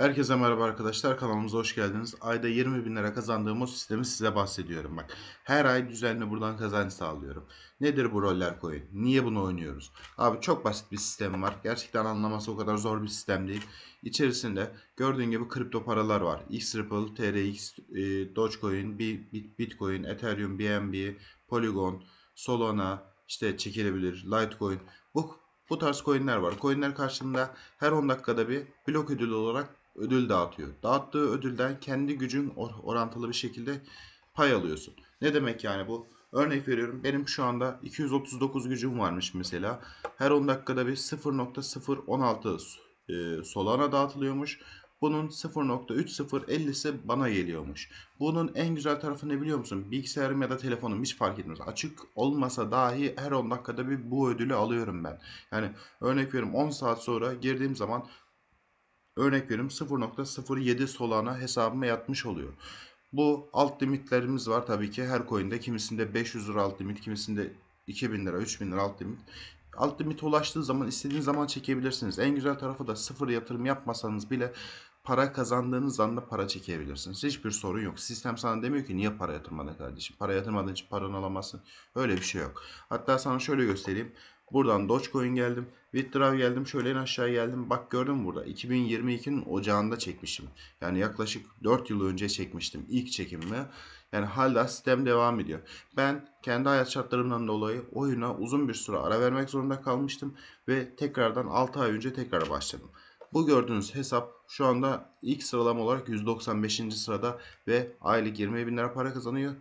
Herkese merhaba arkadaşlar kanalımıza hoş geldiniz. Ayda 20 bin lira kazandığım o sistemi size bahsediyorum bak. Her ay düzenli buradan kazanç sağlıyorum. Nedir bu roller coin? Niye bunu oynuyoruz? Abi çok basit bir sistem var. Gerçekten anlaması o kadar zor bir sistem değil. İçerisinde gördüğün gibi kripto paralar var. XRipple, TRX, e, Dogecoin, Bitcoin, Ethereum, BNB, Polygon, Solana, işte çekilebilir, Litecoin. Bu bu tarz coinler var. Coinler karşılığında her 10 dakikada bir blok ödülü olarak ödül dağıtıyor. Dağıttığı ödülden kendi gücün orantılı bir şekilde pay alıyorsun. Ne demek yani bu? Örnek veriyorum benim şu anda 239 gücüm varmış mesela. Her 10 dakikada bir 0.016 e, Solana dağıtılıyormuş. Bunun 0.3050'si bana geliyormuş. Bunun en güzel tarafı ne biliyor musun? Bilgisayarım ya da telefonum hiç fark etmez. Açık olmasa dahi her 10 dakikada bir bu ödülü alıyorum ben. Yani örnek veriyorum 10 saat sonra girdiğim zaman örnek veriyorum 0.07 Solana hesabıma yatmış oluyor. Bu alt limitlerimiz var tabii ki her coin'de. Kimisinde 500 lira alt limit, kimisinde 2000 lira, 3000 lira alt limit. Alt limit ulaştığı zaman istediğiniz zaman çekebilirsiniz. En güzel tarafı da sıfır yatırım yapmasanız bile para kazandığınız anda para çekebilirsiniz. Hiçbir sorun yok. Sistem sana demiyor ki niye para yatırmadın kardeşim. Para yatırmadığın için paranı alamazsın. Öyle bir şey yok. Hatta sana şöyle göstereyim. Buradan Dogecoin geldim. Withdraw geldim. Şöyle en aşağı geldim. Bak gördün mü burada? 2022'nin ocağında çekmişim. Yani yaklaşık 4 yıl önce çekmiştim. ilk çekimimi. Yani hala sistem devam ediyor. Ben kendi hayat şartlarımdan dolayı oyuna uzun bir süre ara vermek zorunda kalmıştım. Ve tekrardan 6 ay önce tekrar başladım. Bu gördüğünüz hesap şu anda ilk sıralama olarak 195. sırada ve aylık 20 bin lira para kazanıyor.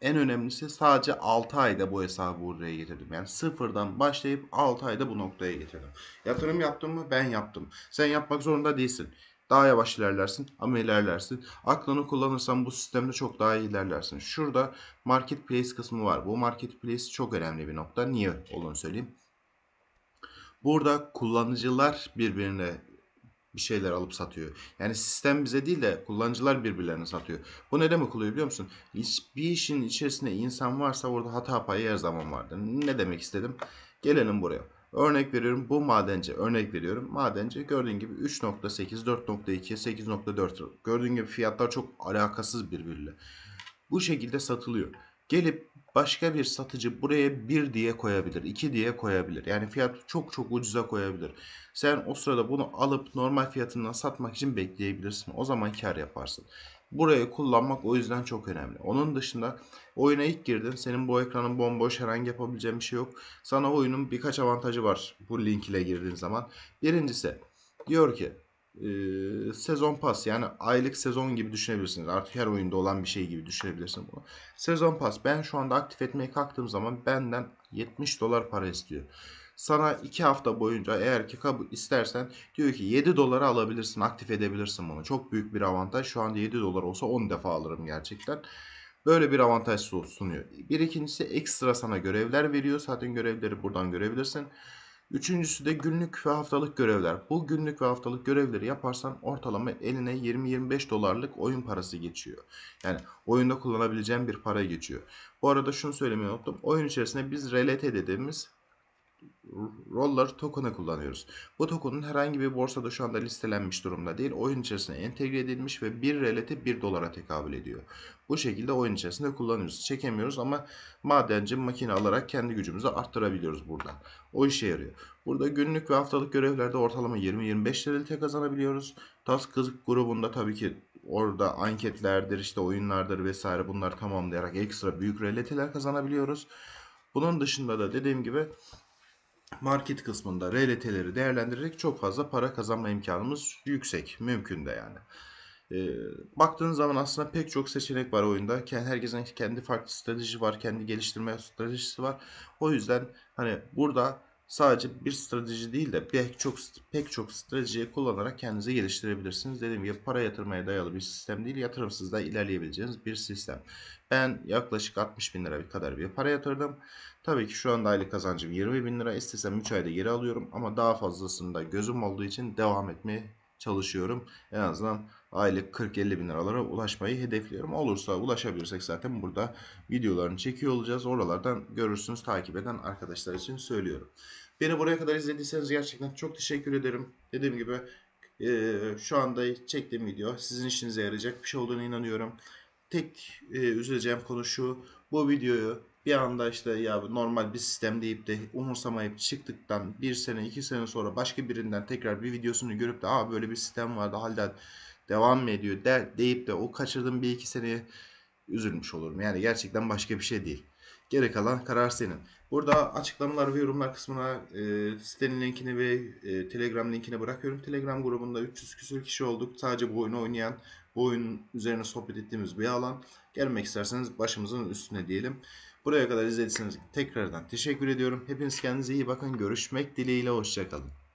En önemlisi sadece 6 ayda bu hesabı buraya getirdim. Yani sıfırdan başlayıp 6 ayda bu noktaya getirdim. Yatırım yaptım mı? Ben yaptım. Sen yapmak zorunda değilsin. Daha yavaş ilerlersin ama ilerlersin. Aklını kullanırsan bu sistemde çok daha iyi ilerlersin. Şurada marketplace kısmı var. Bu marketplace çok önemli bir nokta. Niye olduğunu söyleyeyim. Burada kullanıcılar birbirine bir şeyler alıp satıyor. Yani sistem bize değil de kullanıcılar birbirlerine satıyor. Bu ne demek oluyor biliyor musun? Bir işin içerisinde insan varsa orada hata payı her zaman vardır. Ne demek istedim? Gelelim buraya. Örnek veriyorum bu madenci örnek veriyorum. Madenci gördüğün gibi 3.8, 4.2, 8.4 gördüğün gibi fiyatlar çok alakasız birbiriyle. Bu şekilde satılıyor. Gelip başka bir satıcı buraya 1 diye koyabilir, 2 diye koyabilir. Yani fiyat çok çok ucuza koyabilir. Sen o sırada bunu alıp normal fiyatından satmak için bekleyebilirsin. O zaman kar yaparsın. Burayı kullanmak o yüzden çok önemli. Onun dışında oyuna ilk girdin. Senin bu ekranın bomboş herhangi yapabileceğin bir şey yok. Sana oyunun birkaç avantajı var bu link ile girdiğin zaman. Birincisi diyor ki e, sezon pas yani aylık sezon gibi düşünebilirsiniz. Artık her oyunda olan bir şey gibi düşünebilirsin bunu. Sezon pas ben şu anda aktif etmeye kalktığım zaman benden 70 dolar para istiyor. Sana 2 hafta boyunca eğer ki kabul istersen diyor ki 7 dolara alabilirsin aktif edebilirsin bunu. Çok büyük bir avantaj. Şu anda 7 dolar olsa 10 defa alırım gerçekten. Böyle bir avantaj sunuyor. Bir ikincisi ekstra sana görevler veriyor. Zaten görevleri buradan görebilirsin. Üçüncüsü de günlük ve haftalık görevler. Bu günlük ve haftalık görevleri yaparsan ortalama eline 20-25 dolarlık oyun parası geçiyor. Yani oyunda kullanabileceğin bir para geçiyor. Bu arada şunu söylemeyi unuttum. Oyun içerisinde biz RLT dediğimiz Roller token'ı kullanıyoruz. Bu token'ın herhangi bir borsada şu anda listelenmiş durumda değil. Oyun içerisine entegre edilmiş ve 1 relete 1 dolara tekabül ediyor. Bu şekilde oyun içerisinde kullanıyoruz. Çekemiyoruz ama madenci makine alarak kendi gücümüzü arttırabiliyoruz buradan. O işe yarıyor. Burada günlük ve haftalık görevlerde ortalama 20-25 relite kazanabiliyoruz. Task grubunda tabii ki orada anketlerdir, işte oyunlardır vesaire bunları tamamlayarak ekstra büyük reliteler kazanabiliyoruz. Bunun dışında da dediğim gibi market kısmında RLT'leri değerlendirerek çok fazla para kazanma imkanımız yüksek. Mümkün de yani. E, baktığın zaman aslında pek çok seçenek var oyunda. Herkesin kendi farklı strateji var, kendi geliştirme stratejisi var. O yüzden hani burada sadece bir strateji değil de pek çok pek çok stratejiyi kullanarak kendinizi geliştirebilirsiniz. Dediğim gibi para yatırmaya dayalı bir sistem değil, yatırımsız da ilerleyebileceğiniz bir sistem. Ben yaklaşık 60 bin lira kadar bir para yatırdım. Tabii ki şu anda aylık kazancım 20 bin lira. İstesem 3 ayda geri alıyorum ama daha fazlasında gözüm olduğu için devam etmeye çalışıyorum. En azından aylık 40-50 bin liralara ulaşmayı hedefliyorum. Olursa ulaşabilirsek zaten burada videolarını çekiyor olacağız. Oralardan görürsünüz takip eden arkadaşlar için söylüyorum. Beni buraya kadar izlediyseniz gerçekten çok teşekkür ederim. Dediğim gibi şu anda çektiğim video sizin işinize yarayacak bir şey olduğunu inanıyorum. Tek üzüleceğim konu şu. Bu videoyu bir anda işte ya normal bir sistem deyip de umursamayıp çıktıktan bir sene iki sene sonra başka birinden tekrar bir videosunu görüp de aa böyle bir sistem vardı hala devam mı ediyor der, deyip de o kaçırdığım bir iki seneye üzülmüş olurum. Yani gerçekten başka bir şey değil. Geri kalan karar senin. Burada açıklamalar ve yorumlar kısmına e, sitenin linkini ve e, Telegram linkini bırakıyorum. Telegram grubunda 300 küsur kişi olduk. Sadece bu oyunu oynayan, bu oyun üzerine sohbet ettiğimiz bir alan. Gelmek isterseniz başımızın üstüne diyelim. Buraya kadar izlediyseniz tekrardan teşekkür ediyorum. Hepiniz kendinize iyi bakın. Görüşmek dileğiyle. Hoşçakalın.